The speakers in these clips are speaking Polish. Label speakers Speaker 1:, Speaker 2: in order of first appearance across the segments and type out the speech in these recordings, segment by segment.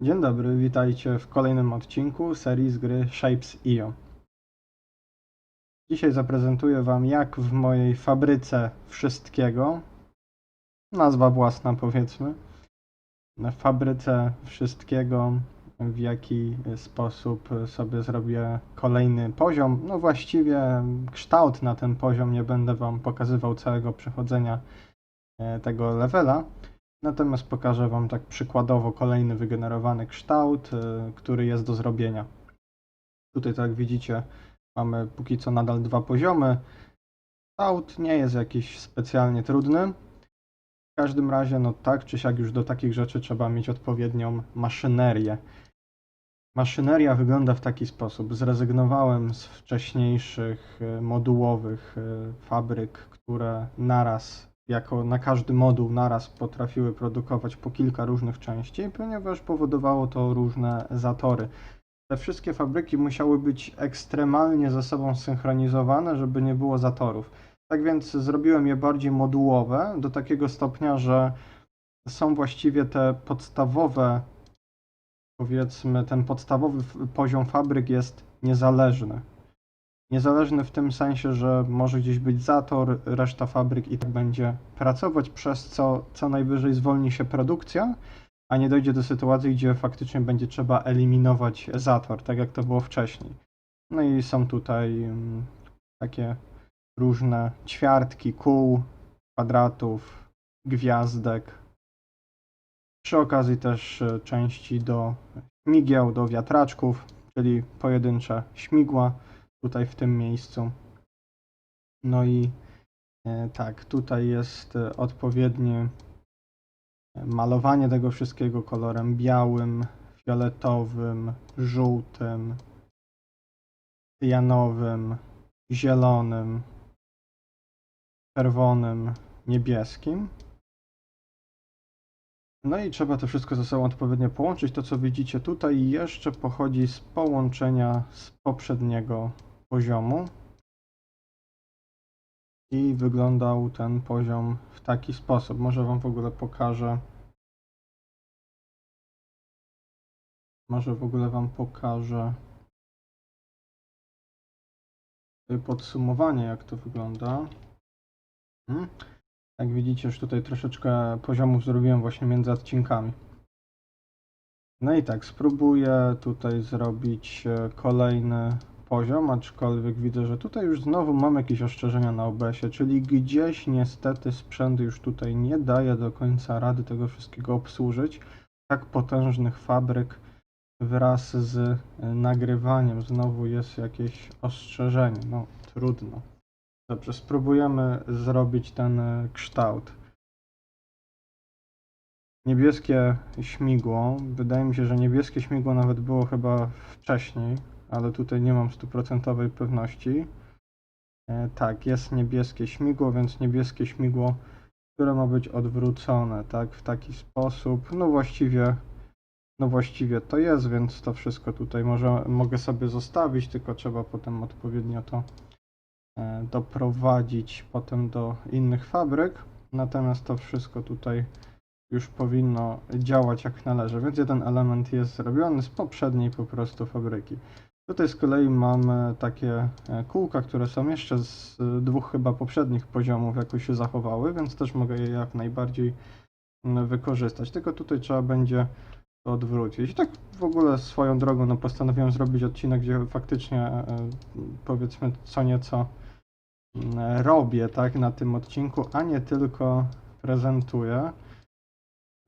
Speaker 1: Dzień dobry, witajcie w kolejnym odcinku serii z gry Shapes.io. Dzisiaj zaprezentuję Wam, jak w mojej fabryce wszystkiego, nazwa własna powiedzmy, w fabryce wszystkiego, w jaki sposób sobie zrobię kolejny poziom. No właściwie kształt na ten poziom, nie będę Wam pokazywał całego przechodzenia e, tego levela. Natomiast pokażę Wam tak przykładowo kolejny wygenerowany kształt, y, który jest do zrobienia. Tutaj, tak jak widzicie, mamy póki co nadal dwa poziomy. Kształt nie jest jakiś specjalnie trudny. W każdym razie, no tak czy siak już do takich rzeczy trzeba mieć odpowiednią maszynerię. Maszyneria wygląda w taki sposób. Zrezygnowałem z wcześniejszych y, modułowych y, fabryk, które naraz jako na każdy moduł naraz potrafiły produkować po kilka różnych części, ponieważ powodowało to różne zatory. Te wszystkie fabryki musiały być ekstremalnie ze sobą synchronizowane, żeby nie było zatorów. Tak więc zrobiłem je bardziej modułowe, do takiego stopnia, że są właściwie te podstawowe, powiedzmy, ten podstawowy poziom fabryk jest niezależny. Niezależny w tym sensie, że może gdzieś być zator, reszta fabryk i tak będzie pracować, przez co co najwyżej zwolni się produkcja, a nie dojdzie do sytuacji, gdzie faktycznie będzie trzeba eliminować zator, tak jak to było wcześniej. No i są tutaj mm, takie różne ćwiartki, kół, kwadratów, gwiazdek. Przy okazji też e, części do śmigieł, do wiatraczków, czyli pojedyncze śmigła tutaj w tym miejscu. No i e, tak, tutaj jest e, odpowiednie e, malowanie tego wszystkiego kolorem białym, fioletowym, żółtym, cyjanowym, zielonym, czerwonym, niebieskim. No i trzeba to wszystko ze sobą odpowiednio połączyć. To, co widzicie tutaj, jeszcze pochodzi z połączenia z poprzedniego poziomu. I wyglądał ten poziom w taki sposób. Może Wam w ogóle pokażę. Może w ogóle Wam pokażę podsumowanie, jak to wygląda. Mhm. Jak widzicie, już tutaj troszeczkę poziomów zrobiłem właśnie między odcinkami. No i tak, spróbuję tutaj zrobić e, kolejny poziom, aczkolwiek widzę, że tutaj już znowu mam jakieś ostrzeżenia na OBS-ie, czyli gdzieś niestety sprzęt już tutaj nie daje do końca rady tego wszystkiego obsłużyć. Tak potężnych fabryk wraz z e, nagrywaniem znowu jest jakieś ostrzeżenie. No, trudno. Dobrze, spróbujemy zrobić ten e, kształt. Niebieskie śmigło. Wydaje mi się, że niebieskie śmigło nawet było chyba wcześniej, ale tutaj nie mam stuprocentowej pewności. E, tak, jest niebieskie śmigło, więc niebieskie śmigło, które ma być odwrócone, tak, w taki sposób. No właściwie, no właściwie to jest, więc to wszystko tutaj może, mogę sobie zostawić, tylko trzeba potem odpowiednio to e, doprowadzić potem do innych fabryk. Natomiast to wszystko tutaj już powinno działać jak należy, więc jeden element jest zrobiony z poprzedniej po prostu fabryki. Tutaj z kolei mamy takie e, kółka, które są jeszcze z e, dwóch chyba poprzednich poziomów jakoś się zachowały, więc też mogę je jak najbardziej mm, wykorzystać. Tylko tutaj trzeba będzie to odwrócić. I tak w ogóle swoją drogą no, postanowiłem zrobić odcinek, gdzie faktycznie e, powiedzmy co nieco mm, robię tak na tym odcinku, a nie tylko prezentuję.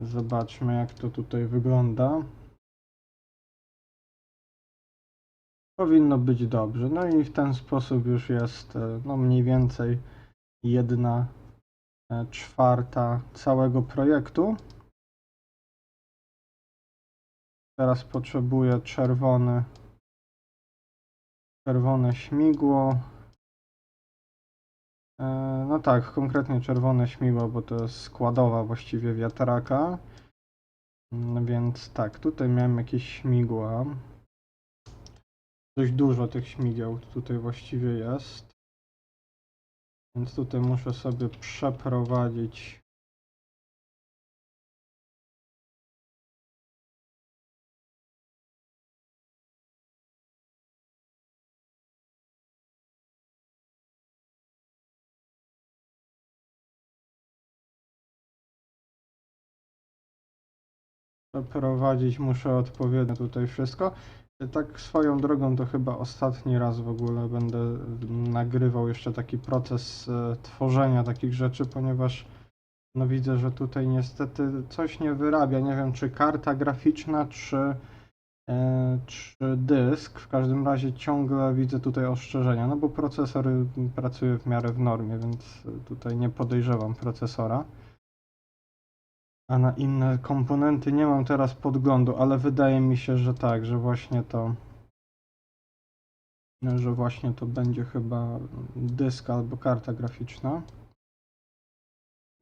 Speaker 1: Zobaczmy, jak to tutaj wygląda. Powinno być dobrze. No i w ten sposób już jest e, no mniej więcej jedna e, czwarta całego projektu. Teraz potrzebuję czerwony, czerwone śmigło. E, No tak, konkretnie czerwone śmigło, bo to jest składowa właściwie wiatraka. Mm, Więc tak, tutaj miałem jakieś śmigła. Dość dużo tych śmigieł tutaj właściwie jest. Więc tutaj muszę sobie przeprowadzić przeprowadzić muszę odpowiednio tutaj wszystko. Tak swoją drogą to chyba ostatni raz w ogóle będę nagrywał jeszcze taki proces e, tworzenia takich rzeczy, ponieważ no widzę, że tutaj niestety coś nie wyrabia. Nie wiem, czy karta graficzna, czy, e, czy dysk. W każdym razie ciągle widzę tutaj ostrzeżenia, no bo procesor y, pracuje w miarę w normie, więc tutaj nie podejrzewam procesora. A na inne komponenty nie mam teraz podglądu, ale wydaje mi się, że tak, że właśnie to że właśnie to będzie chyba dysk albo karta graficzna.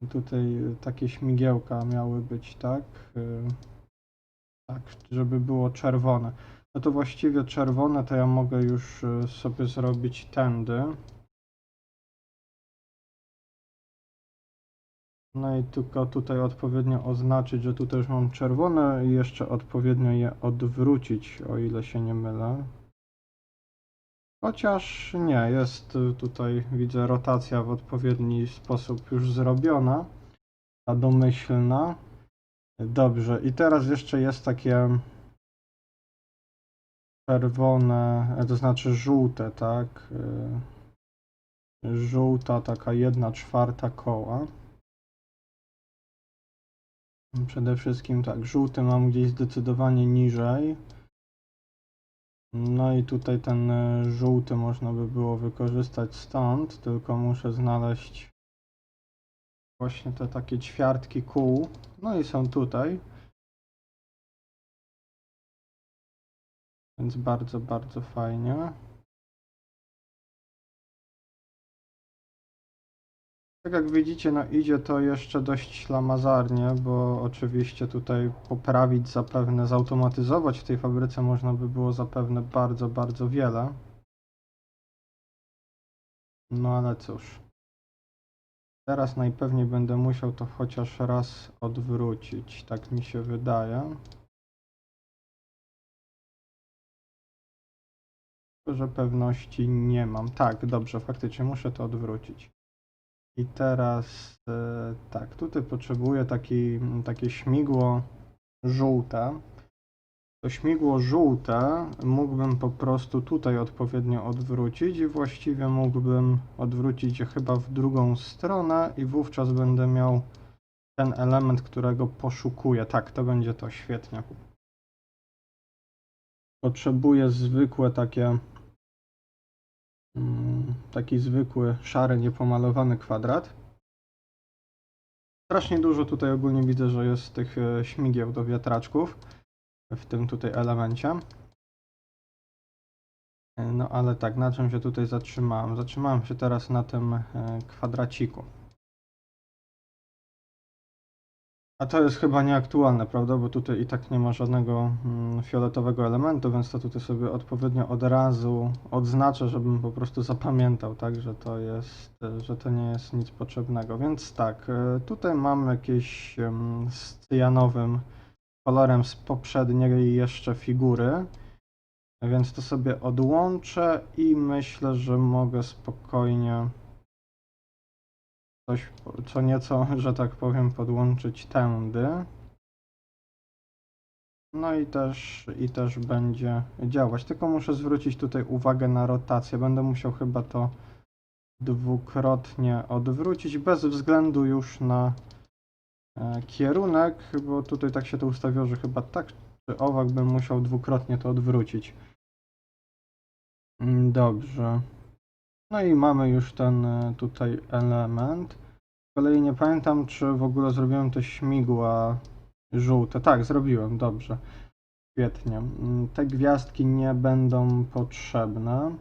Speaker 1: Tutaj takie śmigiełka miały być, tak? Y, Tak, żeby było czerwone. No to właściwie czerwone to ja mogę już y, sobie zrobić tędy. No i tylko tutaj odpowiednio oznaczyć, że tutaj już mam czerwone i jeszcze odpowiednio je odwrócić, o ile się nie mylę. Chociaż nie, jest tutaj, widzę, rotacja w odpowiedni sposób już zrobiona, ta domyślna. Dobrze, i teraz jeszcze jest takie czerwone, to znaczy żółte, tak? Y, Żółta, taka jedna czwarta koła. Przede wszystkim tak, żółty mam gdzieś zdecydowanie niżej. No i tutaj ten e, żółty można by było wykorzystać stąd, tylko muszę znaleźć właśnie te takie ćwiartki kół. No i są tutaj. Więc bardzo, bardzo fajnie. Tak jak widzicie, no idzie to jeszcze dość ślamazarnie, bo oczywiście tutaj poprawić zapewne, zautomatyzować w tej fabryce można by było zapewne bardzo, bardzo wiele. No ale cóż. Teraz najpewniej będę musiał to chociaż raz odwrócić, tak mi się wydaje. Że pewności nie mam. Tak, dobrze, faktycznie muszę to odwrócić. I teraz e, tak, tutaj potrzebuję taki, takie śmigło żółte. To śmigło żółte mógłbym po prostu tutaj odpowiednio odwrócić i właściwie mógłbym odwrócić je chyba w drugą stronę i wówczas będę miał ten element, którego poszukuję. Tak, to będzie to, świetnie. Potrzebuję zwykłe takie Mm, taki zwykły, szary, niepomalowany kwadrat. Strasznie dużo tutaj ogólnie widzę, że jest tych e, śmigieł do wiatraczków w tym tutaj elemencie. E, No ale tak, na czym się tutaj zatrzymałem? Zatrzymałem się teraz na tym e, kwadraciku. A to jest chyba nieaktualne, prawda? Bo tutaj i tak nie ma żadnego mm, fioletowego elementu, więc to tutaj sobie odpowiednio od razu odznaczę, żebym po prostu zapamiętał, tak, że to jest, że to nie jest nic potrzebnego. Więc tak, e, tutaj mam jakieś em, z cyjanowym kolorem z poprzedniej jeszcze figury, więc to sobie odłączę i myślę, że mogę spokojnie coś co nieco, że tak powiem, podłączyć tędy. No i też, i też będzie działać. Tylko muszę zwrócić tutaj uwagę na rotację. Będę musiał chyba to dwukrotnie odwrócić, bez względu już na e, kierunek, bo tutaj tak się to ustawiło, że chyba tak czy owak bym musiał dwukrotnie to odwrócić. Mm, Dobrze. No i mamy już ten e, tutaj element. Z kolei nie pamiętam, czy w ogóle zrobiłem te śmigła żółte. Tak, zrobiłem, dobrze. Świetnie. Mm, Te gwiazdki nie będą potrzebne.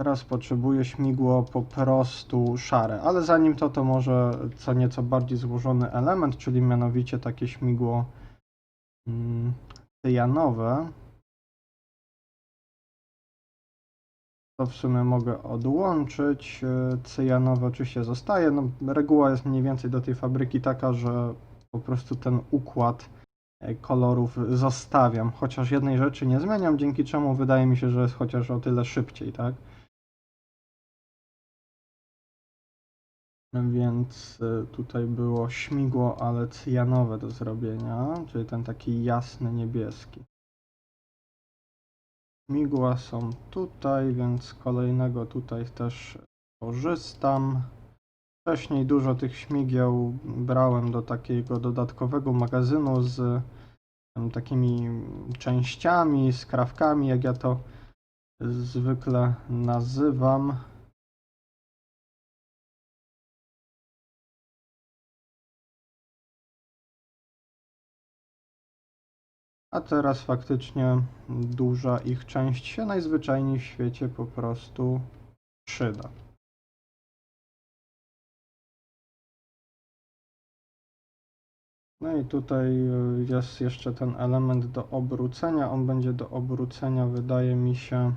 Speaker 1: Teraz potrzebuję śmigło po prostu szare, ale zanim to, to może co nieco bardziej złożony element, czyli mianowicie takie śmigło mm, cyjanowe. To w sumie mogę odłączyć. e, Cyjanowe oczywiście zostaje. No, reguła jest mniej więcej do tej fabryki taka, że po prostu ten układ e, kolorów zostawiam. Chociaż jednej rzeczy nie zmieniam, dzięki czemu wydaje mi się, że jest chociaż o tyle szybciej, tak? Więc y, tutaj było śmigło, ale cyjanowe do zrobienia, czyli ten taki jasny niebieski. Śmigła są tutaj, więc kolejnego tutaj też korzystam. Wcześniej dużo tych śmigieł brałem do takiego dodatkowego magazynu z em, takimi częściami, skrawkami, jak ja to zwykle nazywam. A teraz faktycznie duża ich część się najzwyczajniej w świecie po prostu przyda. No i tutaj y, jest jeszcze ten element do obrócenia. On będzie do obrócenia, wydaje mi się.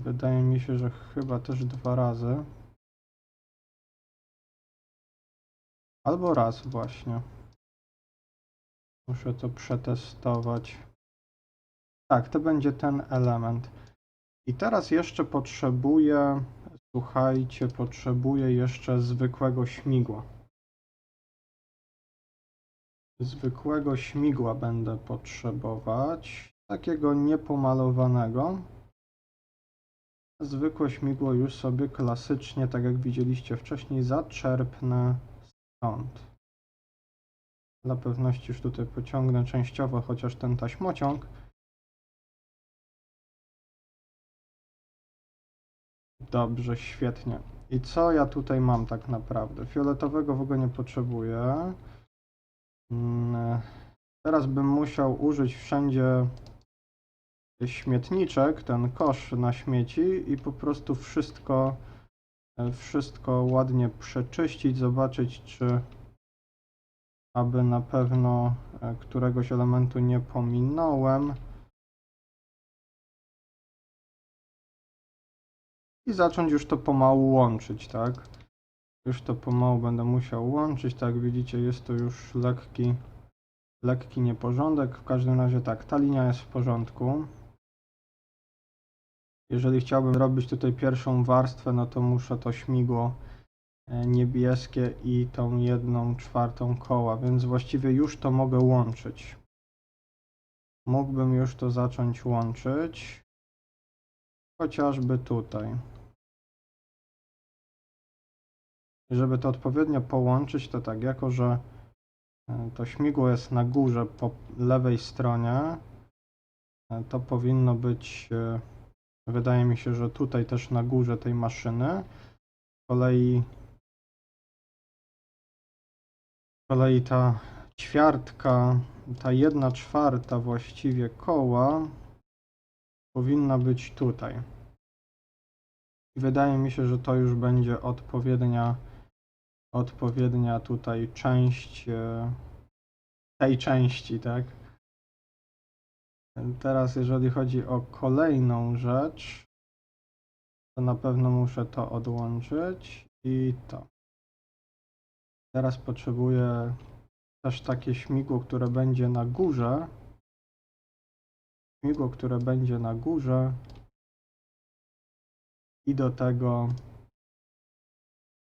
Speaker 1: Wydaje mi się, że chyba też dwa razy. Albo raz właśnie. Muszę to przetestować. Tak, to będzie ten element. I teraz jeszcze potrzebuję, słuchajcie, potrzebuję jeszcze zwykłego śmigła. Zwykłego śmigła będę potrzebować, takiego niepomalowanego. Zwykłe śmigło już sobie klasycznie, tak jak widzieliście wcześniej, zaczerpnę stąd. Dla pewności już tutaj pociągnę częściowo, chociaż ten taśmociąg. Dobrze, świetnie. I co ja tutaj mam tak naprawdę? Fioletowego w ogóle nie potrzebuję. Mm, Teraz bym musiał użyć wszędzie śmietniczek, ten kosz na śmieci i po prostu wszystko, e, wszystko ładnie przeczyścić, zobaczyć czy aby na pewno e, któregoś elementu nie pominąłem. I zacząć już to pomału łączyć, tak? Już to pomału będę musiał łączyć, tak widzicie jest to już lekki, lekki nieporządek. W każdym razie tak, ta linia jest w porządku. Jeżeli chciałbym robić tutaj pierwszą warstwę, no to muszę to śmigło e, niebieskie i tą jedną czwartą koła, więc właściwie już to mogę łączyć. Mógłbym już to zacząć łączyć, chociażby tutaj. Żeby to odpowiednio połączyć, to tak, jako że e, to śmigło jest na górze po lewej stronie, e, to powinno być Wydaje mi się, że tutaj też na górze tej maszyny. Z kolei, z kolei ta ćwiartka, ta jedna czwarta właściwie koła powinna być tutaj. I wydaje mi się, że to już będzie odpowiednia, odpowiednia tutaj część e, tej części, tak? Teraz, jeżeli chodzi o kolejną rzecz, to na pewno muszę to odłączyć i to. Teraz potrzebuję też takie śmigło, które będzie na górze. Śmigło, które będzie na górze. I do tego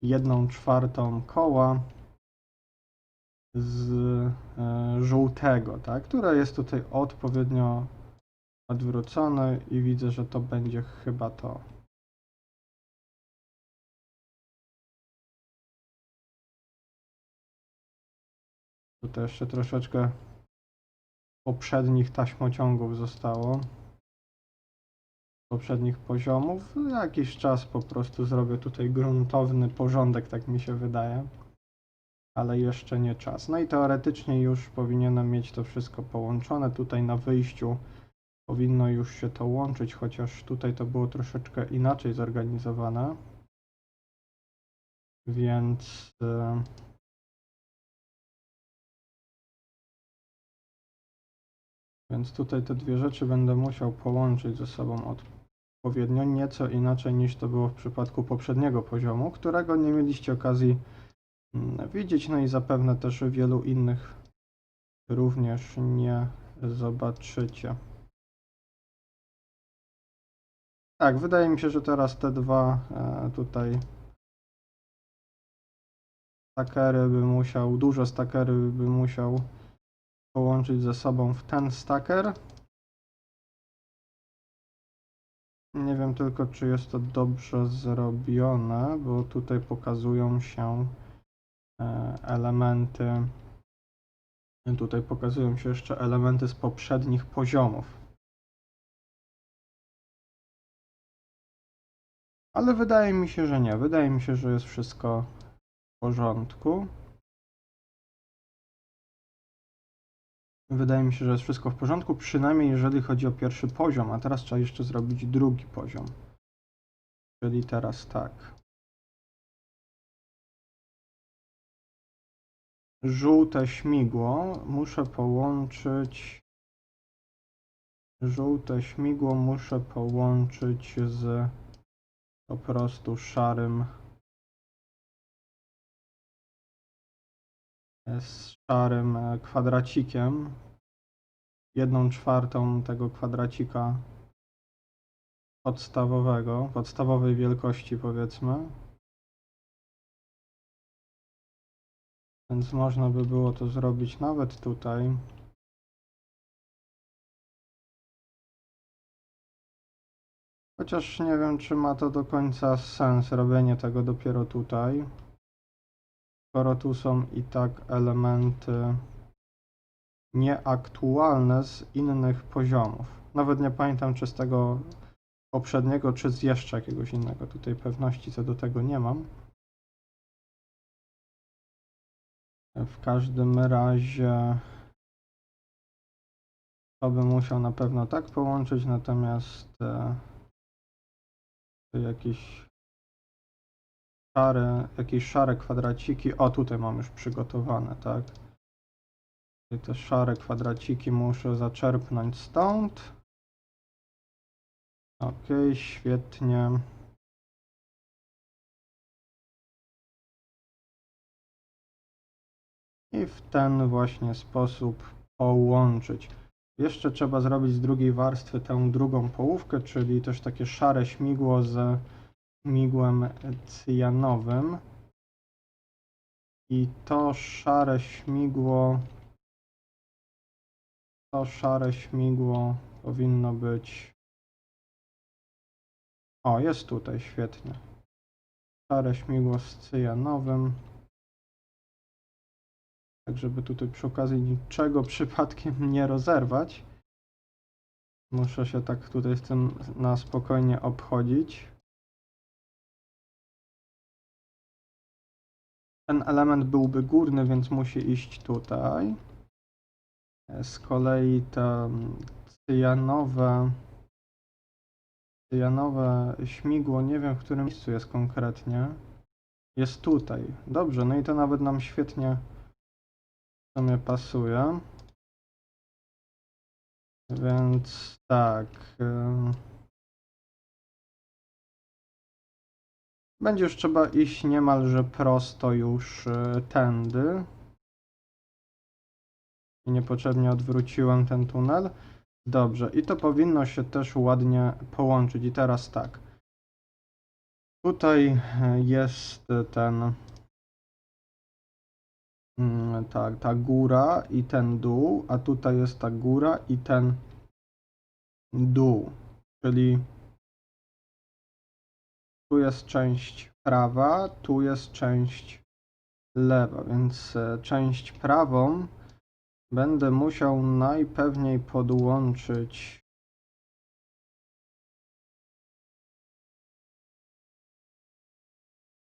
Speaker 1: jedną czwartą koła z e, żółtego, tak, które jest tutaj odpowiednio odwrócone i widzę, że to będzie chyba to. Tutaj jeszcze troszeczkę poprzednich taśmociągów zostało. Poprzednich poziomów. Jakiś czas po prostu zrobię tutaj gruntowny porządek, tak mi się wydaje ale jeszcze nie czas. No i teoretycznie już powinienem mieć to wszystko połączone. Tutaj na wyjściu powinno już się to łączyć, chociaż tutaj to było troszeczkę inaczej zorganizowane. Więc e, więc tutaj te dwie rzeczy będę musiał połączyć ze sobą odpowiednio, nieco inaczej niż to było w przypadku poprzedniego poziomu, którego nie mieliście okazji widzieć, no i zapewne też wielu innych również nie zobaczycie. Tak, wydaje mi się, że teraz te dwa e, tutaj stackery by musiał, duże stackery by musiał połączyć ze sobą w ten stacker. Nie wiem tylko, czy jest to dobrze zrobione, bo tutaj pokazują się elementy. Tutaj pokazują się jeszcze elementy z poprzednich poziomów. Ale wydaje mi się, że nie. Wydaje mi się, że jest wszystko w porządku. Wydaje mi się, że jest wszystko w porządku, przynajmniej jeżeli chodzi o pierwszy poziom, a teraz trzeba jeszcze zrobić drugi poziom. Czyli teraz tak. Żółte śmigło muszę połączyć. Żółte śmigło muszę połączyć z po prostu szarym. z szarym e, kwadracikiem. Jedną czwartą tego kwadracika podstawowego, podstawowej wielkości powiedzmy. Więc można by było to zrobić nawet tutaj. Chociaż nie wiem, czy ma to do końca sens robienie tego dopiero tutaj. Skoro tu są i tak elementy nieaktualne z innych poziomów. Nawet nie pamiętam, czy z tego poprzedniego, czy z jeszcze jakiegoś innego. Tutaj pewności co do tego nie mam. W każdym razie to bym musiał na pewno tak połączyć, natomiast e, jakieś szare, jakieś szare kwadraciki. O, tutaj mam już przygotowane, tak. Tutaj te szare kwadraciki muszę zaczerpnąć stąd. Ok, świetnie. I w ten właśnie sposób połączyć. Jeszcze trzeba zrobić z drugiej warstwy tę drugą połówkę, czyli też takie szare śmigło z śmigłem cyjanowym. I to szare śmigło, to szare śmigło powinno być. O, jest tutaj, świetnie. Szare śmigło z cyjanowym. Tak, żeby tutaj przy okazji niczego przypadkiem nie rozerwać. Muszę się tak tutaj z tym na spokojnie obchodzić. Ten element byłby górny, więc musi iść tutaj. Z kolei to cyjanowe, cyjanowe śmigło, nie wiem w którym miejscu jest konkretnie, jest tutaj. Dobrze, no i to nawet nam świetnie w sumie pasuje. Więc tak. ym, Będzie już trzeba iść niemalże prosto już y, tędy. I niepotrzebnie odwróciłem ten tunel. Dobrze, i to powinno się też ładnie połączyć. I teraz tak. Tutaj y, jest ten tak, ta góra i ten dół, a tutaj jest ta góra i ten dół. Czyli tu jest część prawa, tu jest część lewa, więc e, część prawą będę musiał najpewniej podłączyć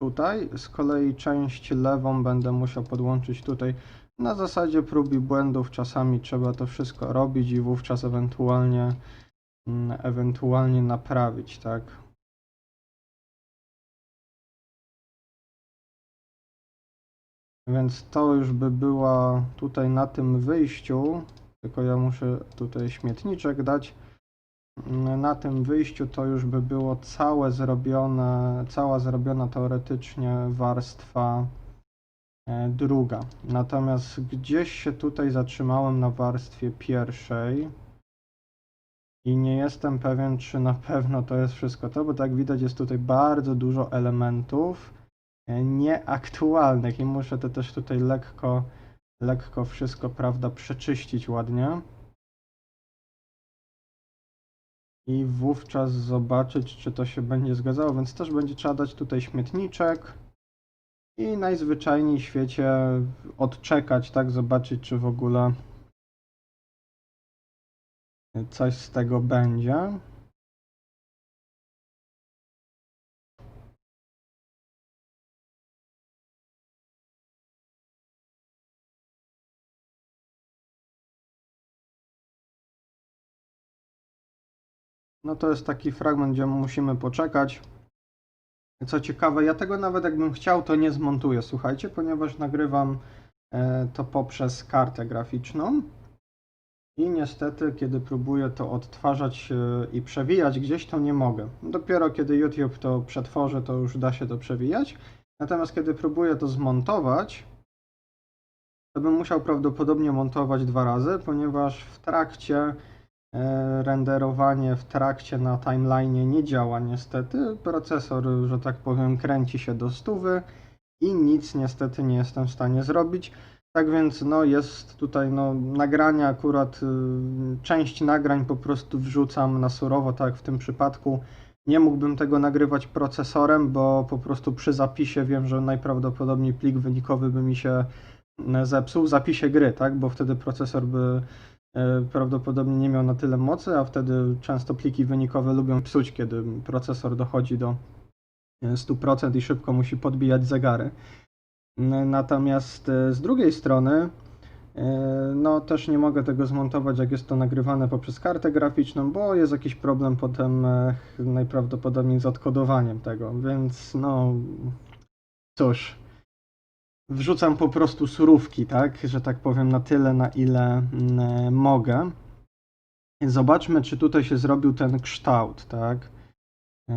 Speaker 1: tutaj, z kolei część lewą będę musiał podłączyć tutaj. Na zasadzie prób i błędów czasami trzeba to wszystko robić i wówczas ewentualnie mm, ewentualnie naprawić, tak? Więc to już by była tutaj na tym wyjściu, tylko ja muszę tutaj śmietniczek dać. Na tym wyjściu to już by było całe zrobione, cała zrobiona teoretycznie warstwa e, druga. Natomiast gdzieś się tutaj zatrzymałem na warstwie pierwszej i nie jestem pewien, czy na pewno to jest wszystko to, bo tak widać jest tutaj bardzo dużo elementów e, nieaktualnych i muszę to też tutaj lekko, lekko wszystko, prawda, przeczyścić ładnie. I wówczas zobaczyć, czy to się będzie zgadzało, więc też będzie trzeba dać tutaj śmietniczek i najzwyczajniej w świecie odczekać, tak, zobaczyć, czy w ogóle coś z tego będzie. No to jest taki fragment, gdzie musimy poczekać. Co ciekawe, ja tego nawet jakbym chciał, to nie zmontuję, słuchajcie, ponieważ nagrywam e, to poprzez kartę graficzną. I niestety, kiedy próbuję to odtwarzać e, i przewijać gdzieś, to nie mogę. Dopiero kiedy YouTube to przetworzy, to już da się to przewijać. Natomiast kiedy próbuję to zmontować, to bym musiał prawdopodobnie montować dwa razy, ponieważ w trakcie renderowanie w trakcie na timeline nie działa niestety. Procesor, że tak powiem, kręci się do stówy i nic niestety nie jestem w stanie zrobić. Tak więc no jest tutaj no nagrania akurat y, część nagrań po prostu wrzucam na surowo, tak jak w tym przypadku. Nie mógłbym tego nagrywać procesorem, bo po prostu przy zapisie wiem, że najprawdopodobniej plik wynikowy by mi się e, zepsuł zapisie gry, tak? Bo wtedy procesor by e, prawdopodobnie nie miał na tyle mocy, a wtedy często pliki wynikowe lubią psuć, kiedy procesor dochodzi do e, 100% i szybko musi podbijać zegary. Natomiast e, z drugiej strony, e, no też nie mogę tego zmontować, jak jest to nagrywane poprzez kartę graficzną, bo jest jakiś problem potem e, najprawdopodobniej z odkodowaniem tego, więc no cóż, wrzucam po prostu surówki, tak, że tak powiem, na tyle, na ile mm, mogę. Zobaczmy, czy tutaj się zrobił ten kształt, tak.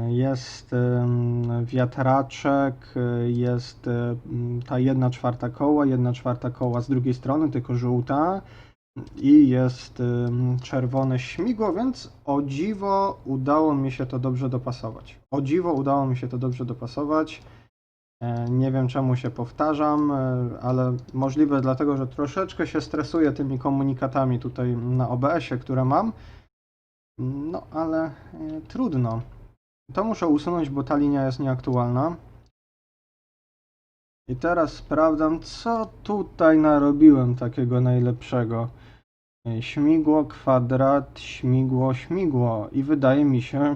Speaker 1: Jest em, wiatraczek, y, jest ta jedna czwarta koła, jedna czwarta koła z drugiej strony, tylko żółta i jest czerwone śmigło, więc o dziwo udało mi się to dobrze dopasować. O dziwo udało mi się to dobrze dopasować. E, Nie wiem czemu się powtarzam, e, ale możliwe dlatego, że troszeczkę się stresuję tymi komunikatami tutaj na OBS-ie, które mam. No ale e, trudno. To muszę usunąć, bo ta linia jest nieaktualna. I teraz sprawdzam, co tutaj narobiłem takiego najlepszego. Śmigło, kwadrat, śmigło, śmigło. I wydaje mi się,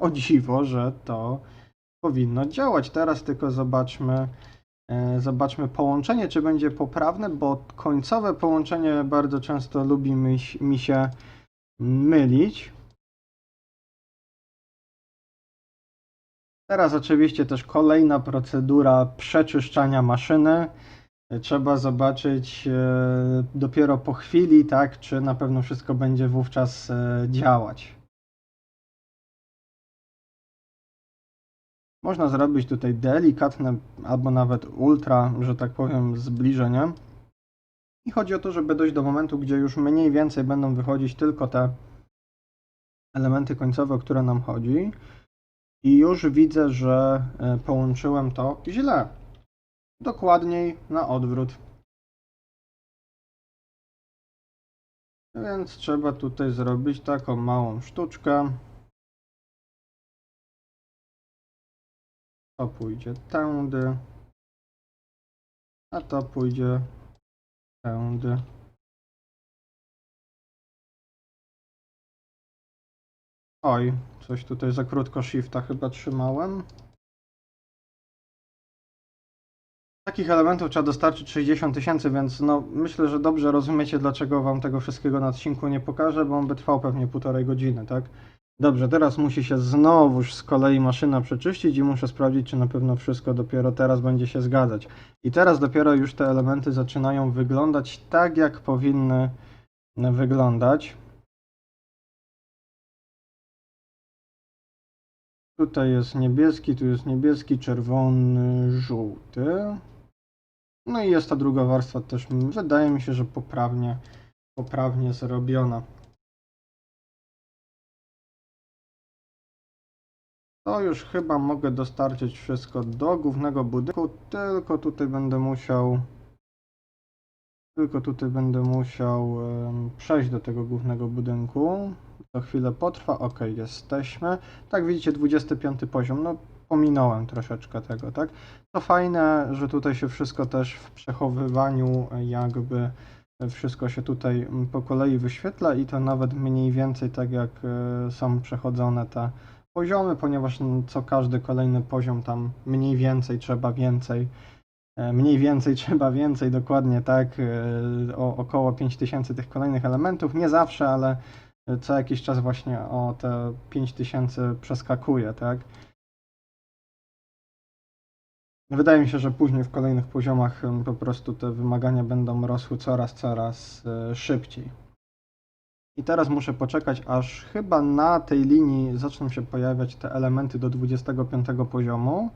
Speaker 1: o dziwo, że to powinno działać. Teraz tylko zobaczmy, e, zobaczmy połączenie, czy będzie poprawne, bo końcowe połączenie bardzo często lubi mi, mi się mylić. Teraz oczywiście też kolejna procedura przeczyszczania maszyny. Trzeba zobaczyć e, dopiero po chwili, tak, czy na pewno wszystko będzie wówczas e, działać. Można zrobić tutaj delikatne albo nawet ultra, że tak powiem, zbliżenie. I chodzi o to, żeby dojść do momentu, gdzie już mniej więcej będą wychodzić tylko te elementy końcowe, o które nam chodzi. I już widzę, że e, połączyłem to źle. Dokładniej na odwrót. Więc trzeba tutaj zrobić taką małą sztuczkę. To pójdzie tędy. A to pójdzie tędy. Oj, coś tutaj za krótko shifta chyba trzymałem. Takich elementów trzeba dostarczyć 60 tysięcy, więc no myślę, że dobrze rozumiecie, dlaczego wam tego wszystkiego na odcinku nie pokażę, bo on by trwał pewnie półtorej godziny, tak? Dobrze, teraz musi się znowuż z kolei maszyna przeczyścić i muszę sprawdzić, czy na pewno wszystko dopiero teraz będzie się zgadzać. I teraz dopiero już te elementy zaczynają wyglądać tak, jak powinny wyglądać. Tutaj jest niebieski, tu jest niebieski, czerwony, żółty. No i jest ta druga warstwa też, wydaje mi się, że poprawnie, poprawnie zrobiona. To już chyba mogę dostarczyć wszystko do głównego budynku, tylko tutaj będę musiał tylko tutaj będę musiał przejść do tego głównego budynku. To chwilę potrwa. Ok, jesteśmy. Tak widzicie, 25 poziom. No, pominąłem troszeczkę tego, tak? To fajne, że tutaj się wszystko też w przechowywaniu e, jakby wszystko się tutaj po kolei wyświetla i to nawet mniej więcej tak jak e, są przechodzone te poziomy, ponieważ mm, co każdy kolejny poziom tam mniej więcej trzeba więcej E, Mniej więcej trzeba więcej, dokładnie tak, e, o około 5000 tych kolejnych elementów. Nie zawsze, ale co jakiś czas właśnie o te 5000 przeskakuje, tak. Wydaje mi się, że później w kolejnych poziomach po prostu te wymagania będą rosły coraz, coraz e, szybciej. I teraz muszę poczekać, aż chyba na tej linii zaczną się pojawiać te elementy do 25 poziomu.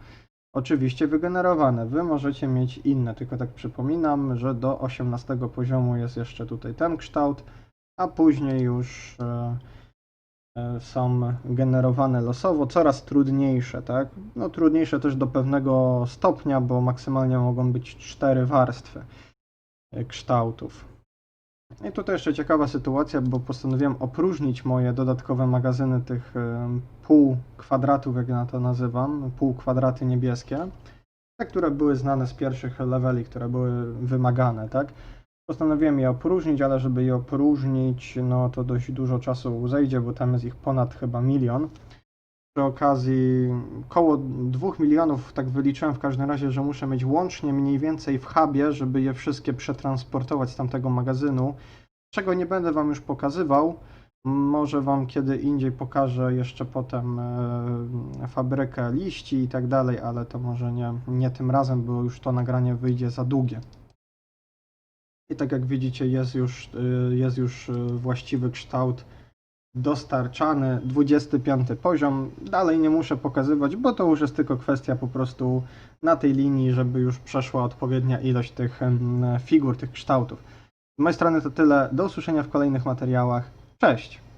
Speaker 1: Oczywiście wygenerowane. Wy możecie mieć inne, tylko tak przypominam, że do 18 poziomu jest jeszcze tutaj ten kształt, a później już e, e, są generowane losowo, coraz trudniejsze, tak? No trudniejsze też do pewnego stopnia, bo maksymalnie mogą być cztery warstwy e, kształtów. I tutaj jeszcze ciekawa sytuacja, bo postanowiłem opróżnić moje dodatkowe magazyny tych pół kwadratów, jak ja to nazywam, pół kwadraty niebieskie, te, które były znane z pierwszych leveli, które były wymagane, tak? Postanowiłem je opróżnić, ale żeby je opróżnić, no to dość dużo czasu zejdzie, bo tam jest ich ponad chyba milion. Przy okazji koło 2 milionów, tak wyliczyłem w każdym razie, że muszę mieć łącznie mniej więcej w hubie, żeby je wszystkie przetransportować z tamtego magazynu, czego nie będę Wam już pokazywał. Może Wam kiedy indziej pokażę jeszcze potem e, fabrykę liści i tak dalej, ale to może nie, nie tym razem, bo już to nagranie wyjdzie za długie. I tak jak widzicie, jest już, y, jest już y, właściwy kształt dostarczany, 25 poziom. Dalej nie muszę pokazywać, bo to już jest tylko kwestia po prostu na tej linii, żeby już przeszła odpowiednia ilość tych figur, tych kształtów. Z mojej strony to tyle. Do usłyszenia w kolejnych materiałach. Cześć!